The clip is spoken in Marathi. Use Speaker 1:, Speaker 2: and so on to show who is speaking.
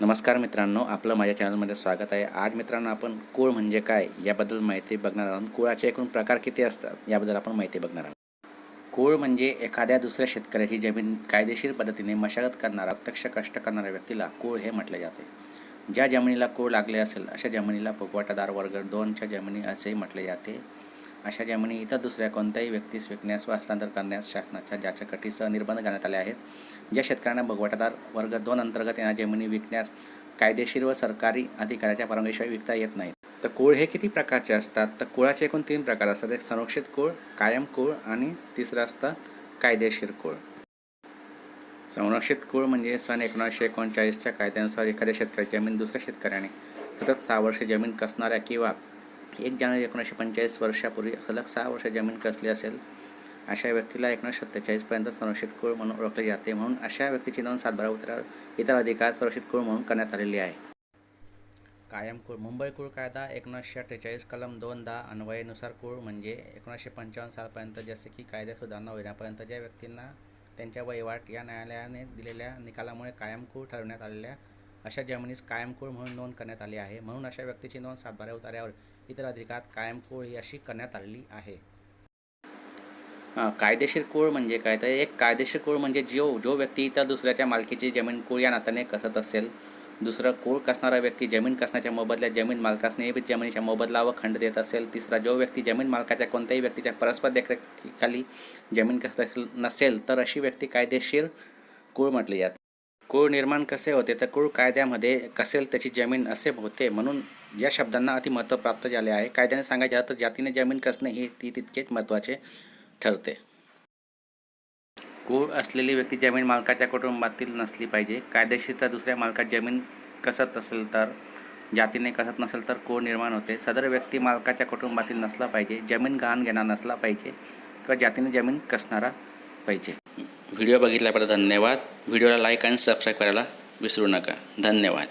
Speaker 1: नमस्कार मित्रांनो आपलं माझ्या चॅनलमध्ये स्वागत आहे. आज मित्रांनो आपण कुळ म्हणजे काय याबद्दल माहिती बघणार आहोत. कुळाचे एकूण प्रकार किती असतात याबद्दल आपण माहिती बघणार आहोत. कुळ म्हणजे एखाद्या दुसऱ्या शेतकऱ्याची जमीन कायदेशीर पद्धतीने मशागत करणारा प्रत्यक्ष कष्ट करणाऱ्या व्यक्तीला कुळ हे म्हटले जाते. ज्या जमिनीला कुळ लागले असेल अशा जमिनीला फुगवटादार वर्ग दोनच्या जमिनी असेही म्हटले जाते. अशा जमिनी इतर दुसऱ्या कोणत्याही व्यक्तीस विकण्यास व हस्तांतर करण्यास शासनाच्या ज्याच्या कटीसह निर्बंध घालण्यात आले आहेत ज्या शेतकऱ्यांना भगवटादार वर्ग दोन अंतर्गत या जमिनी विकण्यास कायदेशीर व सरकारी अधिकाऱ्याच्या परवानगीशिवाय विकता येत नाहीत. तर कुळ हे किती प्रकारचे असतात? तर कुळाचे एकूण तीन प्रकार असतात. एक संरक्षित कुळ कायम कुळ आणि तिसरं असतं कायदेशीर कुळ. संरक्षित कुळ म्हणजे सन एकोणीसशे एकोणचाळीसच्या कायद्यानुसार एखाद्या शेतकऱ्याची जमीन दुसऱ्या शेतकऱ्याने सतत सहा वर्षे जमीन कसणाऱ्या किंवा एक जानेवारी एकोणीसशे पंचेचाळीस वर्षापूर्वी सलग सहा वर्ष जमीन कसली असेल अशा व्यक्तीला एकोणीसशे सत्तेचाळीसपर्यंत संरक्षित कुळ म्हणून ओळखले जाते म्हणून अशा व्यक्तीची नोंद सातबारा उतरा इतर अधिकार संरक्षित कुळ म्हणून करण्यात आलेली आहे. कायम कुळ मुंबई कुळ कायदा एकोणीसशे अठ्ठेचाळीस कलम दोन दहा अन्वयानुसार कुळ म्हणजे एकोणीसशे पंचावन्न सालपर्यंत जसे की कायद्यात सुधारणा होण्यापर्यंत ज्या व्यक्तींना त्यांच्या वहिवाट या न्यायालयाने दिलेल्या निकालामुळे कायम कुळ ठरवण्यात आलेल्या अशा जमिनीस कायमकुळ म्हणून नोंद करण्यात आली आहे. म्हणून अशा व्यक्तीची नोंद सातबाऱ्या उतार्यावर इतर अधिकारात कायमकुळ ही अशी करण्यात आलेली आहे. हां कायदेशीर कुळ म्हणजे काय? तर एक कायदेशीर कुळ म्हणजे जो जो व्यक्ती इतर दुसऱ्याच्या मालकीची जमीन कुळ या नात्याने कसत असेल दुसरं कुळ कसणारा व्यक्ती जमीन कसण्याच्या मोबदल्यात जमीन मालकास नियमित जमिनीच्या मोबदला व खंड देत असेल तिसरा जो व्यक्ती जमीन मालकाच्या कोणत्याही व्यक्तीच्या परस्पर देखरेखीखाली जमीन कसत असेल नसेल तर अशी व्यक्ती कायदेशीर कुळ म्हटली जाते. कुळ निर्माण कसे होते? तर कुळ कायद्यामध्ये कसेल त्याची जमीन असे होते म्हणून या शब्दांना अतिमहत्त्व प्राप्त झाले आहे. कायद्याने सांगायचे तर जातीने जमीन कसणे ही ती तितकेच महत्त्वाचे ठरते. कुळ असलेली व्यक्ती जमीन मालकाच्या कुटुंबातील नसली पाहिजे. कायदेशीर तर दुसऱ्या मालकात जमीन कसत असेल तर जातीने कसत नसेल तर कुळ निर्माण होते. सदर व्यक्ती मालकाच्या कुटुंबातील नसला पाहिजे. जमीन गहाण घेणार नसला पाहिजे. किंवा जातीने जमीन कसणारा पाहिजे. व्हिडिओ बघितल्याबद्दल धन्यवाद. व्हिडिओला लाईक आणि सबस्क्राईब करायला विसरू नका. धन्यवाद.